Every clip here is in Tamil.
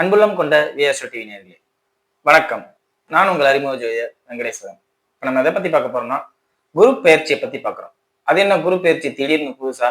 அன்புள்ளம் கொண்ட விஎஸ்ஓ டிவி நேர்களே வணக்கம். நான் உங்கள் அறிமுக ஜோதியர் வெங்கடேஸ்வரன். இப்போ நம்ம எதை பத்தி பார்க்க போறோம்னா குரு பயிற்சியை பத்தி பார்க்குறோம். அது என்ன குரு பயிற்சி? திடீர்னு புதுசா?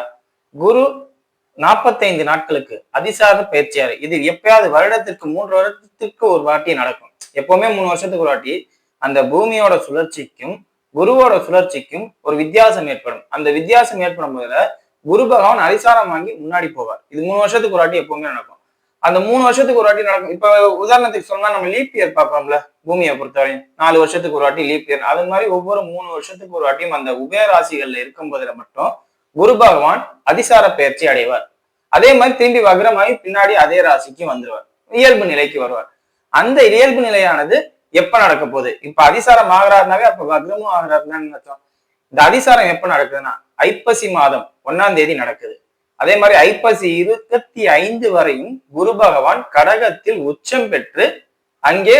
குரு நாற்பத்தைந்து நாட்களுக்கு அதிசார பயிற்சியாரு. இது எப்பயாவது வருடத்திற்கு மூன்று வருடத்திற்கு ஒரு வாட்டி நடக்கும். எப்பவுமே மூணு வருஷத்துக்கு ஒரு வாட்டி. அந்த பூமியோட சுழற்சிக்கும் குருவோட சுழற்சிக்கும் ஒரு வித்தியாசம் ஏற்படும். அந்த வித்தியாசம் ஏற்படும் போதுல குரு பகவான் அதிசாரம் வாங்கி முன்னாடி போவார். இது மூணு வருஷத்துக்கு ஒரு வாட்டி எப்பவுமே நடக்கும். அந்த மூணு வருஷத்துக்கு ஒரு வாட்டி நடக்கும். இப்ப உதாரணத்துக்கு சொன்னா நம்ம லீப் இயர் பார்ப்போம்ல பூமியை பொறுத்தவரையும். நாலு வருஷத்துக்கு ஒரு வாட்டி லீப் இயர் அது மாதிரி ஒவ்வொரு மூணு வருஷத்துக்கு ஒரு வாட்டியும் அந்த உபயராசிகள்ல இருக்கும் போதுல மட்டும் குரு பகவான் அதிசார பயிற்சி அடைவார். அதே மாதிரி திரும்பி வக்ரமாகி பின்னாடி அதே ராசிக்கு வந்துருவார். இயல்பு நிலைக்கு வருவார். அந்த இயல்பு நிலையானது எப்ப நடக்க போகுது? இப்ப அதிசாரம் ஆகிறாருனாவே அப்ப வக்ரமும் ஆகிறாருன்னு அர்த்தம். இந்த அதிசாரம் எப்ப நடக்குதுன்னா ஐப்பசி மாதம் ஒன்னாம் தேதி நடக்குது. அதே மாதிரி ஐப்பசி இருபத்தி ஐந்து வரையும் குரு பகவான் கடகத்தில் உச்சம் பெற்று அங்கே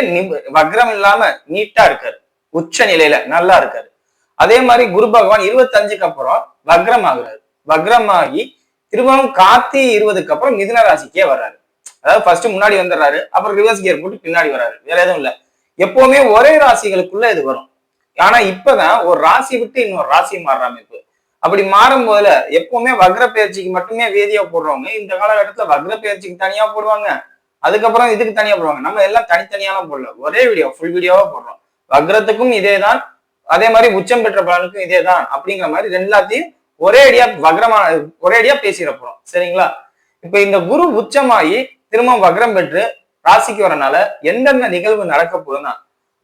வக்ரம் இல்லாம நீட்டா இருக்காரு. உச்ச நிலையில நல்லா இருக்காரு. அதே மாதிரி குரு பகவான் இருபத்தஞ்சுக்கு அப்புறம் வக்ரம் ஆகுறாரு. வக்ரமாகி திரும்பவும் காத்தி இருபதுக்கு அப்புறம் மிதுன ராசிக்கே வர்றாரு. அதாவது ஃபர்ஸ்ட் முன்னாடி வந்துடுறாரு அப்புறம் ரிவர்ஸ் கியர் போட்டு பின்னாடி வர்றாரு. வேற எதுவும் இல்ல. எப்பவுமே ஒரே ராசிகளுக்குள்ள இது வரும். ஆனா இப்பதான் ஒரு ராசி விட்டு இன்னொரு ராசி மாறுற அமைப்பு. அப்படி மாறும் போதுல எப்பவுமே வக்ர பயிற்சிக்கு மட்டுமே வேதியா போடுறவங்க இந்த காலகட்டத்துல வக்ர பயிற்சிக்கு தனியா போடுவாங்க. அதுக்கப்புறம் இதுக்கு தனியா போடுவாங்க. நம்ம எல்லாம் தனித்தனியாலாம் போடல. ஒரே வீடியோ ஃபுல் வீடியோவா போடுறோம். வக்ரத்துக்கும் இதேதான். அதே மாதிரி உச்சம் பெற்ற பலனுக்கும் இதேதான். அப்படிங்கிற மாதிரி எல்லாத்தையும் ஒரே அடியா வக்ரமா ஒரே அடியா பேசிட போறோம். சரிங்களா? இப்ப இந்த குரு உச்சமாகி திரும்ப வக்ரம் பெற்று ராசிக்கு வரனால எந்தெந்த நிகழ்வு நடக்க போகுதுன்னா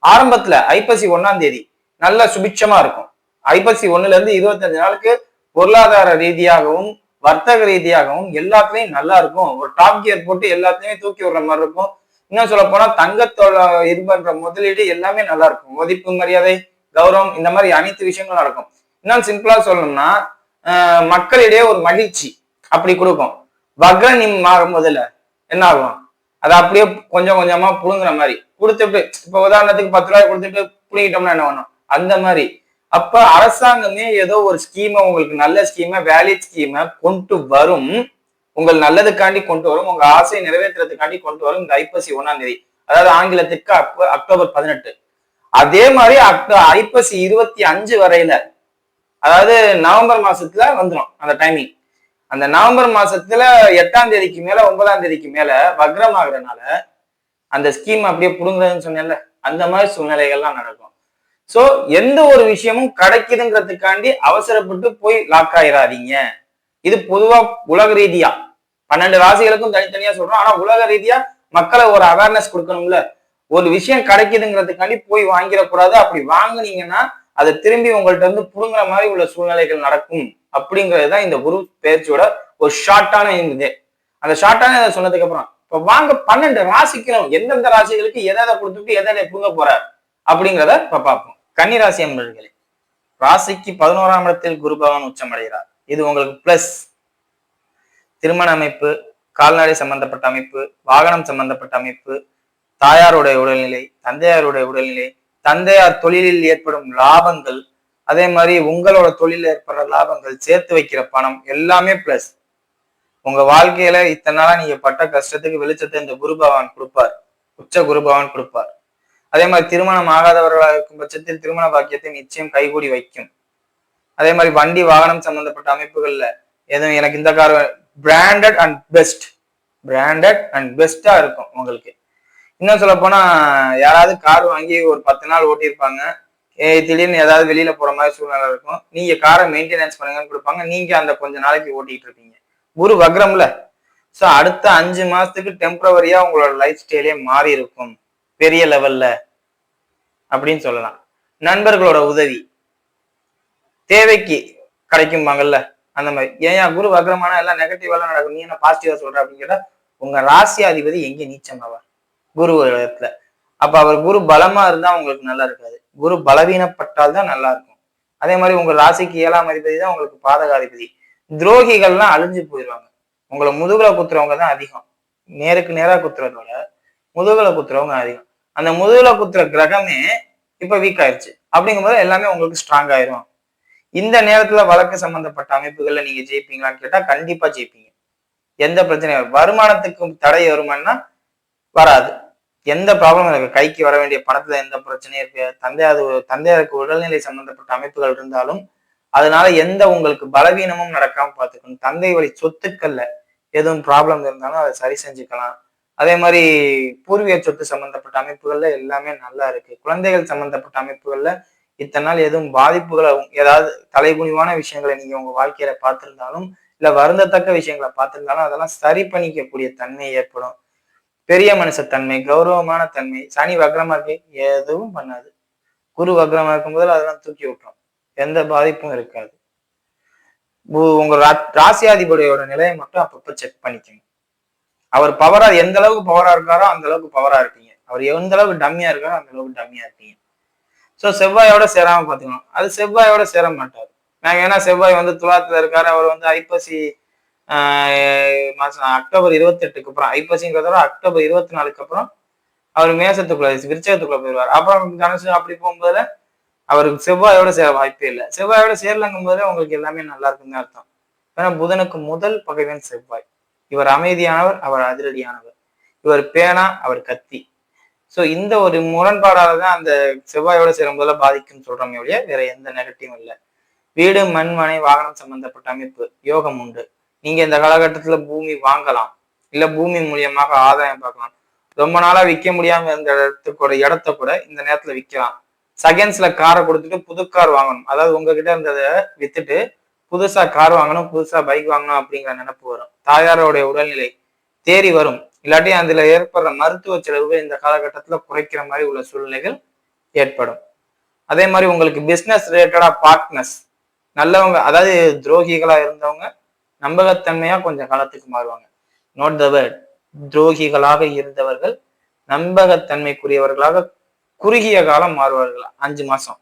ஆரம்பத்துல ஐப்பசி ஒன்னாம் தேதி நல்ல சுபிட்சமா இருக்கும். ஐப்பசி ஒண்ணுல இருந்து இருபத்தஞ்சு நாளுக்கு பொருளாதார ரீதியாகவும் வர்த்தக ரீதியாகவும் எல்லாத்துலயும் நல்லா இருக்கும். ஒரு டாப் கியர் போட்டு எல்லாத்தையுமே தூக்கி விடுற மாதிரி இருக்கும். இன்னும் சொல்ல போனா தங்கத்தோட இது பண்ற முதலீடு எல்லாமே நல்லா இருக்கும். மதிப்பு மரியாதை கௌரவம் இந்த மாதிரி அனைத்து விஷயங்களும் நடக்கும். இன்னும் சிம்பிளா சொல்லணும்னா மக்களிடையே ஒரு மகிழ்ச்சி அப்படி கொடுக்கும். வக்ரனி மாறும் முதல்ல என்ன ஆகும்? அதை அப்படியே கொஞ்சம் கொஞ்சமா புழுங்குற மாதிரி. கொடுத்துட்டு இப்ப உதாரணத்துக்கு பத்து ரூபாய் கொடுத்துட்டு புழுங்கிட்டோம்னா என்ன பண்ணும் அந்த மாதிரி. அப்ப அரசாங்கமே ஏதோ ஒரு ஸ்கீமை உங்களுக்கு நல்ல ஸ்கீமை வேலிட் ஸ்கீமை கொண்டு வரும். உங்கள் நல்லதுக்காண்டி கொண்டு வரும். உங்க ஆசையை நிறைவேற்றுறதுக்காண்டி கொண்டு வரும் இந்த ஐப்பசி ஒண்ணாம் தேதி. அதாவது ஆங்கிலத்துக்கு அக்டோ- அக்டோபர் பதினெட்டு. அதே மாதிரி அக்டோ ஐப்பசி இருபத்தி அஞ்சு வரையில அதாவது நவம்பர் மாசத்துல வந்துடும் அந்த டைமிங் அந்த நவம்பர் மாசத்துல எட்டாம் தேதிக்கு மேல ஒன்பதாம் தேதிக்கு மேல வக்ரம் ஆகுறதுனால அந்த ஸ்கீம் அப்படியே புடுங்குறதுன்னு சொன்னேன்ல அந்த மாதிரி சூழ்நிலைகள்லாம் நடக்கும். சோ எந்த ஒரு விஷயமும் கிடைக்குதுங்கிறதுக்காண்டி அவசரப்பட்டு போய் லாக் ஆயிடாதீங்க இது பொதுவா உலக ரீதியா. பன்னெண்டு ராசிகளுக்கும் தனித்தனியா சொல்றோம். ஆனா உலக ரீதியா மக்களை ஒரு அவேர்னஸ் கொடுக்கணும்ல. ஒரு விஷயம் கிடைக்குதுங்கிறதுக்காண்டி போய் வாங்கிடக்கூடாது. அப்படி வாங்குனீங்கன்னா அதை திரும்பி உங்கள்ட்ட இருந்து புடுங்குற மாதிரி உள்ள சூழ்நிலைகள் நடக்கும். அப்படிங்கிறது தான் இந்த குரு பேச்சோட ஒரு ஷார்ட்டான இது அந்த ஷார்ட்டான இதை சொன்னதுக்கு அப்புறம் இப்ப வாங்க பன்னெண்டு ராசிக்கணும் எந்தெந்த ராசிகளுக்கு எதை எதை கொடுத்துட்டு எதை எதை புடுங்க போறார் அப்படிங்கிறத இப்ப பார்ப்போம். கன்னி ராசி அன்பர்களே ராசிக்கு பதினோராம் இடத்தில் குரு பகவான் உச்சமடைகிறார். இது உங்களுக்கு பிளஸ் திருமண அமைப்பு கால்நடை சம்பந்தப்பட்ட அமைப்பு வாகனம் சம்பந்தப்பட்ட அமைப்பு தாயாருடைய உடல்நிலை தந்தையாருடைய உடல்நிலை தந்தையார் தொழிலில் ஏற்படும் லாபங்கள் அதே மாதிரி உங்களோட தொழிலில் ஏற்படுற லாபங்கள் சேர்த்து வைக்கிற பணம் எல்லாமே பிளஸ் உங்க வாழ்க்கையில இத்தனை நாளா நீங்க பட்ட கஷ்டத்துக்கு வெளிச்சத்தை இந்த குரு பகவான் கொடுப்பார். உச்ச குரு பகவான் கொடுப்பார். அதே மாதிரி திருமணம் ஆகாதவர்களாக இருக்கும் பட்சத்தில் திருமண பாக்கியத்தை நிச்சயம் கைகூடி வைக்கும். அதே மாதிரி வண்டி வாகனம் சம்பந்தப்பட்ட அமைப்புகள்ல எதுவும் எனக்கு இந்த car branded and best branded and பெஸ்டா இருக்கும் உங்களுக்கு. இன்னும் சொல்ல போனா யாராவது கார் வாங்கி ஒரு பத்து நாள் ஓட்டியிருப்பாங்க. ஏ திடீர்னு ஏதாவது வெளியில போற மாதிரி சூழ்நிலை இருக்கும். நீங்க காரை மெயின்டெனன்ஸ் பண்ணுங்கன்னு கொடுப்பாங்க. நீங்க அந்த கொஞ்ச நாளைக்கு ஓட்டிட்டு இருப்பீங்க. குரு வக்ரம்ல. சோ அடுத்த அஞ்சு மாசத்துக்கு டெம்பரவரியா உங்களோட லைஃப் ஸ்டைலே மாறி இருக்கும் பெரிய லெவல்ல அப்படின்னு சொல்லலாம். நண்பர்களோட உதவி. தேவைக்கு கிடைக்கும்பாங்கல்ல அந்த மாதிரி. ஏன் குரு வக்ரமான எல்லாம் நெகட்டிவா நடக்கும். நீ என்ன பாசிட்டிவா சொல்ற அப்படின்னு உங்க ராசி அதிபதி எங்க நீச்சம் ஆவார். குரு இடத்துல அப்ப அவர் குரு பலமா இருந்தா உங்களுக்கு நல்லா இருக்காது. குரு பலவீனப்பட்டால் தான் நல்லா இருக்கும். அதே மாதிரி உங்க ராசிக்கு ஏழாம் அதிபதி தான் உங்களுக்கு பாதகாதிபதி. துரோகிகள்லாம் அழிஞ்சு போயிடுவாங்க உங்களை முதுகுல குத்துறவங்க தான் அதிகம். நேருக்கு நேரா குத்துறதோட முதுகுல குத்துறவங்க அதிகம். அந்த முதுகுல குத்துற கிரகமே இப்ப வீக் ஆயிருச்சு. அப்படிங்கும்போது எல்லாமே உங்களுக்கு ஸ்ட்ராங் ஆயிரும். இந்த நேரத்துல வழக்கு சம்பந்தப்பட்ட அமைப்புகள்ல நீங்க ஜெயிப்பீங்களான்னு கேட்டா கண்டிப்பா ஜெயிப்பீங்க. எந்த பிரச்சனையும் வருமானத்துக்கும் தடை வருமானா வராது. எந்த ப்ராப்ளம் இருக்கு கைக்கு வர வேண்டிய பணத்துல எந்த பிரச்சனையும் இருக்கு தந்தையாது தந்தையாருக்கு உடல்நிலை சம்பந்தப்பட்ட அமைப்புகள் இருந்தாலும் அதனால எந்த உங்களுக்கு பலவீனமும் நடக்காம பார்த்துக்கணும். தந்தை வழி சொத்துக்கள்ல எதுவும் ப்ராப்ளம் இருந்தாலும் அதை சரி செஞ்சுக்கலாம். அதே மாதிரி பூர்வீக சொத்து சம்பந்தப்பட்ட அமைப்புகள்ல எல்லாமே நல்லா இருக்கு. குழந்தைகள் சம்பந்தப்பட்ட அமைப்புகள்ல இத்தனை நாள் எதுவும் பாதிப்புகளை ஏதாவது தலைகுனிவான விஷயங்களை நீங்க உங்க வாழ்க்கையில பார்த்திருந்தாலும் இல்ல வருந்தத்தக்க விஷயங்களை பார்த்திருந்தாலும் அதெல்லாம் சரி பண்ணிக்கக்கூடிய தன்மை ஏற்படும். பெரிய மனுஷத்தன்மை கௌரவமான தன்மை சனி வக்ரமா இருக்கு எதுவும் பண்ணாது. குரு வக்ரமா இருக்கும்போது அதெல்லாம் தூக்கி விட்டுரும். எந்த பாதிப்பும் இருக்காது. உங்க ரா- ராசியாதிபதியோட நிலையை மட்டும் அப்பப்ப செக் பண்ணிக்கணும் அவர் பவரா எந்த அளவுக்கு பவரா இருக்காரோ அந்த அளவுக்கு பவரா இருப்பீங்க. அவர் எந்த அளவுக்கு டம்மியா இருக்காரோ அந்த அளவுக்கு டம்மியா இருப்பீங்க. ஸோ செவ்வாயோட சேராம பாத்துக்கணும் அது செவ்வாயோட சேர மாட்டார். நாங்க ஏன்னா செவ்வாய் வந்து துலாத்துல இருக்காரு. அவர் வந்து ஐப்பசி மாசம் அக்டோபர் இருபத்தி எட்டுக்கு அப்புறம் ஐப்பசிங்கிறத அக்டோபர் இருபத்தி நாலுக்கு அப்புறம் அவர் மேசத்துக்குள்ள விருச்சகத்துக்குள்ள போயிடுவார். அப்புறம் தனுசு அப்படி போகும்போது அவருக்கு செவ்வாயோட சேர வாய்ப்பே இல்லை. செவ்வாயோட சேரலங்கும் போது உங்களுக்கு எல்லாமே நல்லா இருக்குன்னு அர்த்தம். ஏன்னா புதனுக்கு முதல் பகைவன் செவ்வாய். இவர் அமைதியானவர் அவர் அதிரடியானவர். இவர் பேனா அவர் கத்தி. ஸோ இந்த ஒரு முரண்பாடால தான் அந்த செவ்வாயோட சேரும்போது பாதிக்கும்னு சொல்றோமே ஒழிய வேற எந்த நெகட்டிவும் இல்லை. வீடு மண் மனை வாகனம் சம்பந்தப்பட்ட அமைப்பு யோகம் உண்டு. நீங்க இந்த காலகட்டத்துல பூமி வாங்கலாம். இல்ல பூமி மூலியமாக ஆதாயம் பார்க்கலாம். ரொம்ப நாளா விற்க முடியாம இருந்த இடத்துக்கூட இடத்த கூட இந்த நேரத்துல விற்கலாம் செகண்ட்ஸ்ல காரை கொடுத்துட்டு புது கார் வாங்கணும். அதாவது உங்ககிட்ட இருந்ததை வித்துட்டு புதுசா கார் வாங்கணும் புதுசா பைக் வாங்கணும் அப்படிங்கிற நினைப்பு வரும். தாயாரோடைய உடல்நிலை தேறி வரும். இல்லாட்டி அதுல ஏற்படுற மருத்துவ செலவுகள் இந்த காலகட்டத்துல குறைக்கிற மாதிரி உள்ள சூழ்நிலைகள் ஏற்படும். அதே மாதிரி உங்களுக்கு பிசினஸ் ரிலேட்டடா பார்ட்னர்ஸ் நல்லவங்க அதாவது துரோகிகளா இருந்தவங்க நம்பகத்தன்மையா கொஞ்சம் காலத்துக்கு மாறுவாங்க. நோட் த வேர்ட் துரோகிகளாக இருந்தவர்கள் நம்பகத்தன்மைக்குரியவர்களாக குறுகிய காலம் மாறுவார்கள். அஞ்சு மாசம்.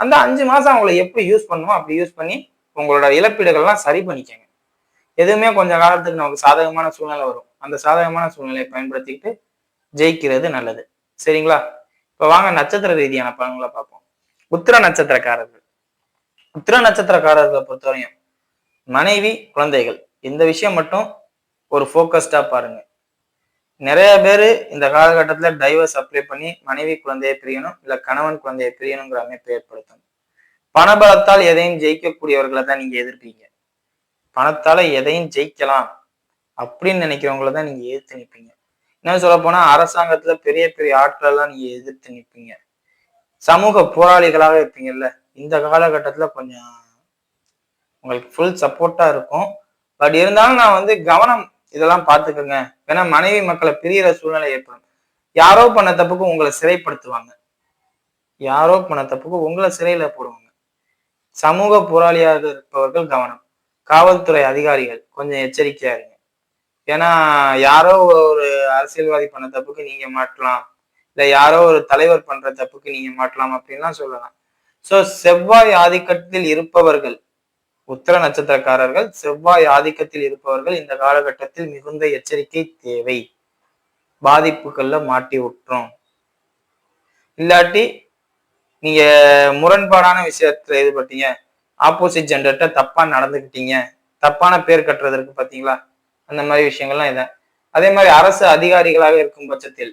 அந்த அஞ்சு மாசம் அவங்களை எப்படி யூஸ் பண்ணுமோ அப்படி யூஸ் பண்ணி உங்களோட இழப்பீடுகள்லாம் சரி பண்ணிக்கங்க. எதுவுமே கொஞ்ச காலத்துக்கு நமக்கு சாதகமான சூழ்நிலை வரும். அந்த சாதகமான சூழ்நிலையை பயன்படுத்திக்கிட்டு ஜெயிக்கிறது நல்லது. சரிங்களா? இப்போ வாங்க நட்சத்திர ரீதியான பலன்களை பார்ப்போம். உத்திர நட்சத்திரக்காரர்கள். உத்திர நட்சத்திரக்காரர்களை பொறுத்தவரையும் மனைவி குழந்தைகள் இந்த விஷயம் மட்டும் ஒரு ஃபோக்கஸ்டா பாருங்க. நிறைய பேர் இந்த காலகட்டத்துல டைவர்ஸ் அப்ளை பண்ணி மனைவி குழந்தையை பிரியணும் இல்ல கணவன் குழந்தையை பிரியணுங்கிற அமைப்பை ஏற்படுத்தணும். பணபலத்தால் எதையும் ஜெயிக்கக்கூடியவர்களை தான் நீங்க எதிர்ப்பீங்க. பணத்தால எதையும் ஜெயிக்கலாம் அப்படின்னு நினைக்கிறவங்கள தான் நீங்க எதிர்த்து நிற்பீங்க இன்னும் சொல்ல போனா அரசாங்கத்துல பெரிய பெரிய ஆட்களெல்லாம் நீங்க எதிர்த்து நிற்பீங்க சமூக போராளிகளாக இருப்பீங்கல்ல இந்த காலகட்டத்துல கொஞ்சம் உங்களுக்கு ஃபுல் சப்போர்ட்டா இருக்கும். பட் இருந்தாலும் நான் வந்து கவனம் இதெல்லாம் பார்த்துக்கோங்க. ஏன்னா மனைவி மக்களை பிரியிற சூழ்நிலை ஏற்படும். யாரோ பண்ண தப்புக்கு உங்களை சிறைப்படுத்துவாங்க. யாரோ பண்ண தப்புக்கு உங்களை சிறையில போடுவாங்க. சமூக போராளியாக இருப்பவர்கள் கவனம். காவல்துறை அதிகாரிகள் கொஞ்சம் எச்சரிக்கையா இருங்க. ஏன்னா யாரோ ஒரு அரசியல்வாதி பண்ண தப்புக்கு நீங்க மாட்டலாம் இல்ல யாரோ ஒரு தலைவர் பண்ற தப்புக்கு நீங்க மாட்டலாம் அப்படின்லாம் சொல்லலாம். சோ செவ்வாய் ஆதிக்கத்தில் இருப்பவர்கள் உத்தர நட்சத்திரக்காரர்கள் செவ்வாய் ஆதிக்கத்தில் இருப்பவர்கள் இந்த காலகட்டத்தில் மிகுந்த எச்சரிக்கை தேவை. பாதிப்புகள்ல மாட்டி விட்டுரும். இல்லாட்டி நீங்க முரண்பாடான விஷயத்துல ஈடுபட்டீங்க ஆப்போசிட் ஜெண்டர்கிட்ட தப்பா நடந்துக்கிட்டீங்க. தப்பான பேர் கட்டுறதற்கு பாத்தீங்களா? அந்த மாதிரி விஷயங்கள்லாம் இதான். அதே மாதிரி அரசு அதிகாரிகளாக இருக்கும் பட்சத்தில்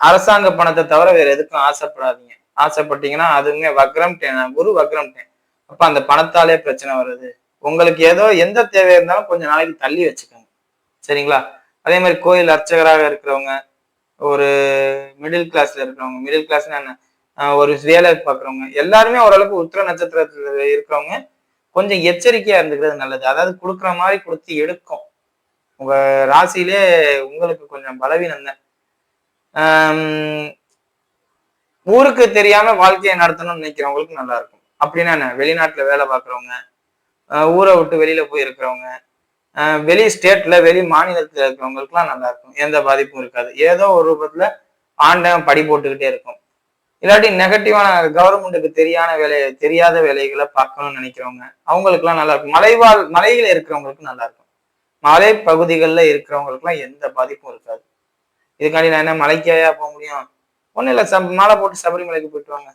அரசாங்க பணத்தை தவிர வேற எதுக்கும் ஆசைப்படாதீங்க. ஆசைப்பட்டீங்கன்னா அதுவுமே வக்ரம் டேன் குரு வக்ரம் டேன் அப்ப அந்த பணத்தாலே பிரச்சனை வருது. உங்களுக்கு ஏதோ எந்த தேவை இருந்தாலும் கொஞ்சம் நாளைக்கு தள்ளி வச்சுக்கோங்க. சரிங்களா? அதே மாதிரி கோயில் அர்ச்சகராக இருக்கிறவங்க ஒரு மிடில் கிளாஸ்ல இருக்கிறவங்க மிடில் கிளாஸ்னா என்ன? ஒரு வேலை பார்க்குறவங்க எல்லாருமே ஓரளவுக்கு உத்திர நட்சத்திரத்துல இருக்கிறவங்க கொஞ்சம் எச்சரிக்கையா இருந்துக்கிறது நல்லது. அதாவது கொடுக்குற மாதிரி கொடுத்து எடுக்கும். உங்க ராசியிலே உங்களுக்கு கொஞ்சம் பலவீனம் தான். ஊருக்கு தெரியாம வாழ்க்கையை நடத்தணும்னு நினைக்கிறவங்களுக்கு நல்லா இருக்கும். அப்படின்னா என்ன? வெளிநாட்டுல வேலை பார்க்குறவங்க ஊரை விட்டு வெளியில போய் இருக்கிறவங்க வெளி ஸ்டேட்ல வெளி மாநிலத்துல இருக்கிறவங்களுக்குலாம் நல்லா இருக்கும். எந்த பாதிப்பும் இருக்காது. ஏதோ ஒரு ரூபத்துல ஆண்டன் படி போட்டுக்கிட்டே இருக்கும். இல்லாட்டி நெகட்டிவான கவர்மெண்ட்டுக்கு தெரியான வேலை தெரியாத வேலைகளை பார்க்கணும்னு நினைக்கிறவங்க அவங்களுக்குலாம் நல்லா இருக்கும். மலைவாழ் மலையில இருக்கிறவங்களுக்கு நல்லா இருக்கும். மலை பகுதிகளில் இருக்கிறவங்களுக்குலாம் எந்த பாதிப்பும் இருக்காது. இதுக்காண்டி நான் என்ன மலைக்காயா போக முடியும்? ஒன்றும் இல்லை சப் மாலை போட்டு சபரிமலைக்கு போயிட்டு வாங்க.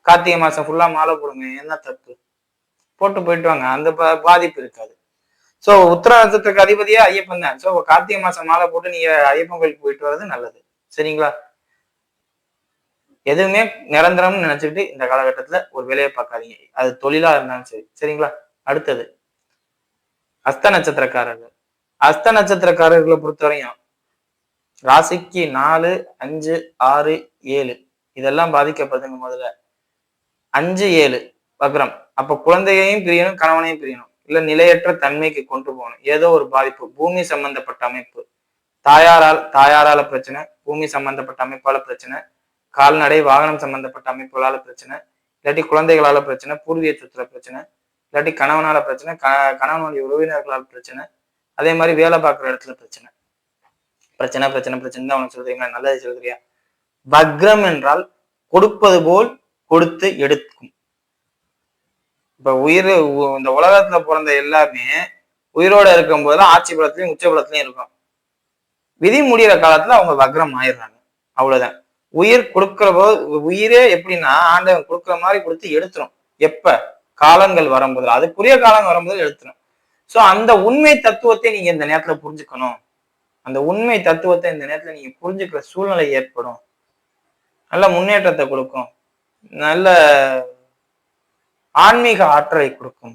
கார்த்திகை மாசம் ஃபுல்லா மாலை போடுங்க என்ன தப்பு? போட்டு போயிட்டு வாங்க அந்த பா- பாதிப்பு இருக்காது. சோ உத்தர நட்சத்திரக்கு அதிபதியே ஐயப்பன் தான். சோ கார்த்திகை மாதம் மாலை போட்டு நீங்க ஐயப்பன் கோயிலுக்கு போயிட்டு வர்றது நல்லது. சரிங்களா? எதுவுமே நிரந்தரம்னு நினைச்சுக்கிட்டு இந்த காலகட்டத்துல ஒரு வேலையை பார்க்காதீங்க. அது தொழிலா இருந்தாலும் சரி. சரிங்களா? அடுத்தது. அஸ்த நட்சத்திரக்காரர்கள். அஸ்த நட்சத்திரக்காரர்களை பொறுத்தவரையும் ராசிக்கு நாலு அஞ்சு ஆறு ஏழு. இதெல்லாம் பாதிக்கப்படுதுங்க முதல்ல. அஞ்சு ஏழு. வக்ரம். அப்ப குழந்தையையும் பிரியணும் கணவனையும் பிரியணும். இல்ல நிலையற்ற தன்மைக்கு கொண்டு போகணும். ஏதோ ஒரு பாதிப்பு. பூமி சம்பந்தப்பட்ட அமைப்பு. தாயாரால் தாயாரால பிரச்சனை பூமி சம்பந்தப்பட்ட அமைப்பால பிரச்சனை கால்நடை வாகனம் சம்பந்தப்பட்ட அமைப்புகளால பிரச்சனை இல்லாட்டி குழந்தைகளால பிரச்சனை பூர்வீக சொத்துல பிரச்சனை இல்லாட்டி கணவனால பிரச்சனை க கணவனுடைய உறவினர்களால் பிரச்சனை அதே மாதிரி வேலை பார்க்குற இடத்துல பிரச்சனை. பிரச்சனை பிரச்சனை பிரச்சனை தான் உனக்கு சொல்றீங்களா நல்லது சொல்றியா? பக்ரம் என்றால் கொடுப்பது போல் கொடுத்து எடுக்கும். இப்ப உயிர் இந்த உலகத்துல பிறந்த எல்லாமே உயிரோட இருக்கும் போதெல்லாம் ஆட்சி பலத்திலையும் உச்ச பலத்திலையும் இருக்கும். விதி முடியிற காலத்துல அவங்க வக்ரம் ஆயிடுறாங்க. அவ்வளவுதான். உயிர் கொடுக்கிற போது உயிரே எப்படின்னா ஆண்டவன் கொடுக்குற மாதிரி கொடுத்து எடுத்துரும். எப்ப? காலங்கள் வரும்போது. அதுக்குரிய காலம் வரும்போது எடுத்துரும். ஸோ அந்த உண்மை தத்துவத்தை நீங்க இந்த நேரத்துல புரிஞ்சுக்கணும். அந்த உண்மை தத்துவத்தை இந்த நேரத்துல நீங்க புரிஞ்சுக்கிற சூழ்நிலை ஏற்படும். நல்ல முன்னேற்றத்தை கொடுக்கும். நல்ல ஆன்மீக ஆற்றலை கொடுக்கும்.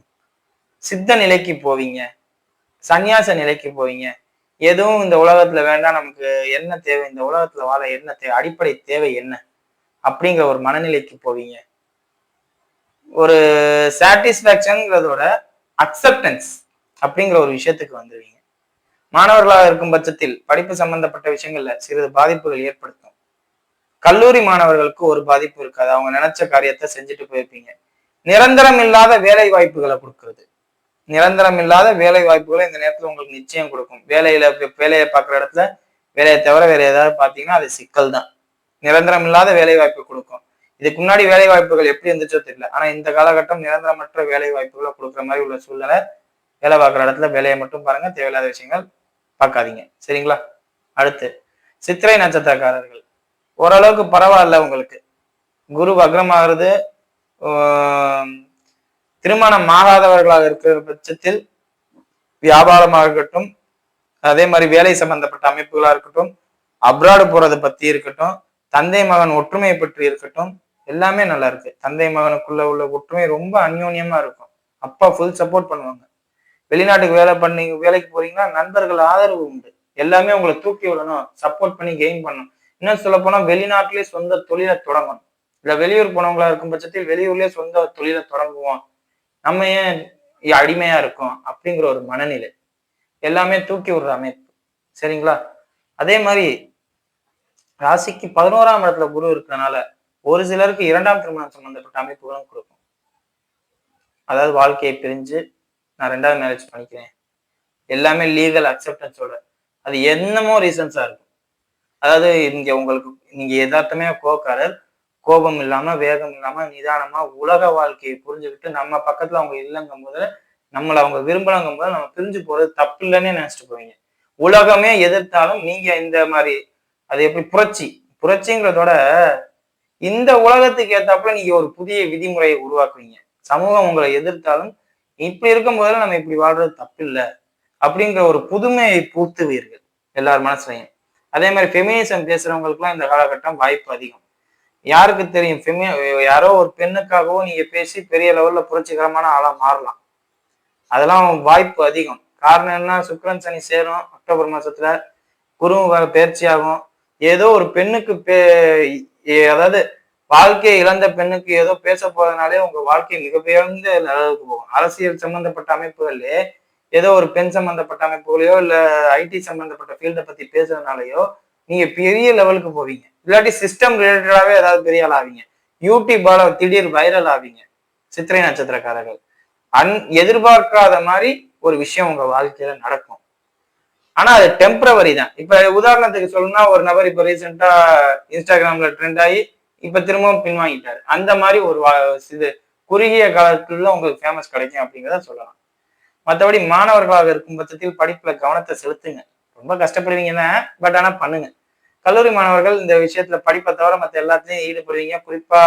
சித்த நிலைக்கு போவீங்க. சந்நியாச நிலைக்கு போவீங்க. எதுவும் இந்த உலகத்துல வேண்டாம் நமக்கு என்ன தேவை இந்த உலகத்துல வாழ என்ன தேவை அடிப்படை தேவை என்ன அப்படிங்கிற ஒரு மனநிலைக்கு போவீங்க. ஒரு சாட்டிஸ்பாக்சன்ங்கிறதோட அக்செப்டன்ஸ் அப்படிங்கிற ஒரு விஷயத்துக்கு வந்துடுவீங்க மாணவர்களாக இருக்கும் பட்சத்தில் படிப்பு சம்பந்தப்பட்ட விஷயங்கள்ல சிறிது பாதிப்புகள் ஏற்படுத்தும். கல்லூரி மாணவர்களுக்கு ஒரு பாதிப்பு இருக்காது. அவங்க நினைச்ச காரியத்தை செஞ்சுட்டு போயிருப்பீங்க. நிரந்தரம் இல்லாத வேலை வாய்ப்புகளை கொடுக்கறது. நிரந்தரம் இல்லாத வேலை வாய்ப்புகளை இந்த நேரத்துல உங்களுக்கு நிச்சயம் கொடுக்கும். வேலையில வேலையை பார்க்குற இடத்துல வேலையை தவிர வேற ஏதாவது பார்த்தீங்கன்னா அது சிக்கல் தான் நிரந்தரம் இல்லாத வேலை வாய்ப்பு கொடுக்கும். இதுக்கு முன்னாடி வேலை வாய்ப்புகள் எப்படி இருந்துச்சோ தெரியல. ஆனா இந்த காலகட்டம் நிரந்தரமற்ற வேலை வாய்ப்புகளை கொடுக்குற மாதிரி உள்ள சூழ்நிலை. வேலை பார்க்குற இடத்துல வேலையை மட்டும் பாருங்க. தேவையில்லாத விஷயங்கள் பார்க்காதீங்க. சரிங்களா? அடுத்து சித்திரை நட்சத்திரக்காரர்கள். ஓரளவுக்கு பரவாயில்ல உங்களுக்கு. குரு வக்ரமாகிறது திருமணம் ஆகாதவர்களாக இருக்கிற பட்சத்தில் வியாபாரமாக இருக்கட்டும் அதே மாதிரி வேலை சம்பந்தப்பட்ட அமைப்புகளா இருக்கட்டும் அப்ராடு போறதை பத்தி இருக்கட்டும் தந்தை மகன் ஒற்றுமையை பற்றி இருக்கட்டும் எல்லாமே நல்லா இருக்கு. தந்தை மகனுக்குள்ள உள்ள ஒற்றுமை ரொம்ப அந்யோன்யமா இருக்கும். அப்பா ஃபுல் சப்போர்ட் பண்ணுவாங்க. வெளிநாட்டுக்கு வேலை பண்ணி வேலைக்கு போறீங்கன்னா நண்பர்கள் ஆதரவு உண்டு. எல்லாமே உங்களை தூக்கி விடணும் சப்போர்ட் பண்ணி கெயின் பண்ணணும். இன்னும் சொல்ல போனா வெளிநாட்டிலேயே சொந்த தொழிலை தொடங்கணும். இல்ல வெளியூர் போனவங்களா இருக்கும் பட்சத்தில் வெளியூர்லயே சொந்த தொழிலை தொடங்குவோம். நம்ம ஏன் அடிமையா இருக்கோம் அப்படிங்கிற ஒரு மனநிலை எல்லாமே தூக்கி விடுற அமைப்பு. சரிங்களா? அதே மாதிரி ராசிக்கு பதினோராம் இடத்துல குரு இருக்கிறனால ஒரு சிலருக்கு இரண்டாம் திருமணம் சம்பந்தப்பட்ட அமைப்புகளும் கொடுக்கும். அதாவது வாழ்க்கையை பிரிஞ்சு நான் ரெண்டாவது மேரேஜ் பண்ணிக்கிறேன். எல்லாமே லீகல் அக்செப்டன்ஸோட அது என்னமோ ரீசன்ஸா இருக்கும். அதாவது இங்க உங்களுக்கு நீங்க எதார்த்தமே கோக்காரர் கோபம் இல்லாம வேகம் இல்லாம நிதானமா உலக வாழ்க்கையை புரிஞ்சுக்கிட்டு நம்ம பக்கத்துல அவங்க இல்லைங்கும் போது நம்மளை அவங்க விரும்பலங்கும் போது நம்ம பிரிஞ்சு போறது தப்பு இல்லைன்னே நினைச்சிட்டு போவீங்க. உலகமே எதிர்த்தாலும் நீங்க இந்த மாதிரி அது எப்படி புரட்சி? புரட்சிங்கிறதோட இந்த உலகத்துக்கு ஏத்தாப்புல நீங்க ஒரு புதிய விதிமுறையை உருவாக்குவீங்க. சமூகம் உங்களை எதிர்த்தாலும் இப்படி இருக்கும் போதில் நம்ம இப்படி வாழ்றது தப்பு இல்லை அப்படிங்கிற ஒரு புதுமையை பூத்துவீர்கள். எல்லார் மனசுலையும். அதே மாதிரி ஃபெமினிசம் பேசுறவங்களுக்குலாம் இந்த காலகட்டம் வாய்ப்பு அதிகம். யாருக்கு தெரியும்? ஃபெமி யாரோ ஒரு பெண்ணுக்காகவோ நீங்க பேசி பெரிய லெவல்ல புரட்சிகரமான ஆளா மாறலாம். அதெல்லாம் வாய்ப்பு அதிகம். காரணம் என்ன? சுக்கிரன் சனி சேரும் அக்டோபர் மாசத்துல. குரு பயிற்சி ஆகும் ஏதோ ஒரு பெண்ணுக்கு பே அதாவது வாழ்க்கையை இழந்த பெண்ணுக்கு ஏதோ பேச போறதுனாலே உங்க வாழ்க்கை மிகப்பெயர்ந்த அளவுக்கு போகும். அரசியல் சம்பந்தப்பட்ட அமைப்புகளே ஏதோ ஒரு பெண் சம்பந்தப்பட்ட அமைப்புகளையோ இல்ல ஐடி சம்பந்தப்பட்ட ஃபீல்டை பத்தி பேசுறதுனாலயோ நீங்க பெரிய லெவலுக்கு போவீங்க. இல்லாட்டி சிஸ்டம் ரிலேட்டடாகவே ஏதாவது பெரிய ஆள் ஆவீங்க. யூடியூபால திடீர் வைரல் ஆவீங்க. சித்திரை நட்சத்திரக்காரர்கள். அன் எதிர்பார்க்காத மாதிரி ஒரு விஷயம் உங்க வாழ்க்கையில நடக்கும். ஆனா அது டெம்பரவரி தான். இப்ப உதாரணத்துக்கு சொல்லணும்னா ஒரு நபர் இப்ப ரீசெண்டா இன்ஸ்டாகிராம்ல ட்ரெண்ட் ஆகி இப்ப திரும்பவும் பின்வாங்கிட்டாரு. அந்த மாதிரி ஒரு வா- இது குறுகிய காலத்துல உங்களுக்கு ஃபேமஸ் கிடைக்கும் அப்படிங்கிறத சொல்லலாம். மற்றபடி மாணவர்களாக இருக்கும் பட்சத்தில் படிப்புல கவனத்தை செலுத்துங்க. ரொம்ப கஷ்டப்படுவீங்க தான் பட் ஆனா பண்ணுங்க. கல்லூரி மாணவர்கள் இந்த விஷயத்துல படிப்பை தவிர மற்ற எல்லாத்துலயும் ஈடுபடுவீங்க. குறிப்பா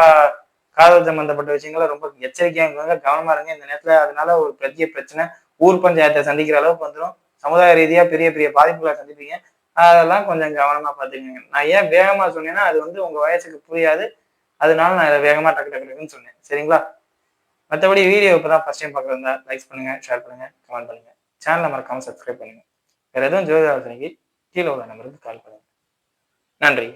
காதல் சம்பந்தப்பட்ட விஷயங்கள ரொம்ப எச்சரிக்கையா இருக்காங்க கவனமா இருங்க. இந்த நேரத்துல அதனால ஒரு பெரிய பிரச்சனை ஊர் பஞ்சாயத்தை சந்திக்கிற அளவுக்கு வந்துடும் சமுதாய ரீதியா பெரிய பெரிய பாதிப்புகளை சந்திப்பீங்க. அதெல்லாம் கொஞ்சம் கவனமா பாத்துக்கோங்க நான் ஏன் வேகமா சொன்னேன்னா அது வந்து உங்க வயசுக்கு புரியாது. அதனால நான் இதை வேகமா டக்கு டக்குன்னு சொன்னேன். சரிங்களா? மற்றபடி வீடியோ இப்போ தான் ஃபர்ஸ்ட் டைம் பார்க்குறதா லைக் பண்ணுங்க ஷேர் பண்ணுங்க கமெண்ட் பண்ணுங்க. சேனலை மறக்காம சப்ஸ்கிரைப் பண்ணுங்க. வேற எதுவும் ஜோதி ஆலோசனைக்கு கீழே உள்ள நம்பருக்கு கால் பண்ணுங்க. நன்றி.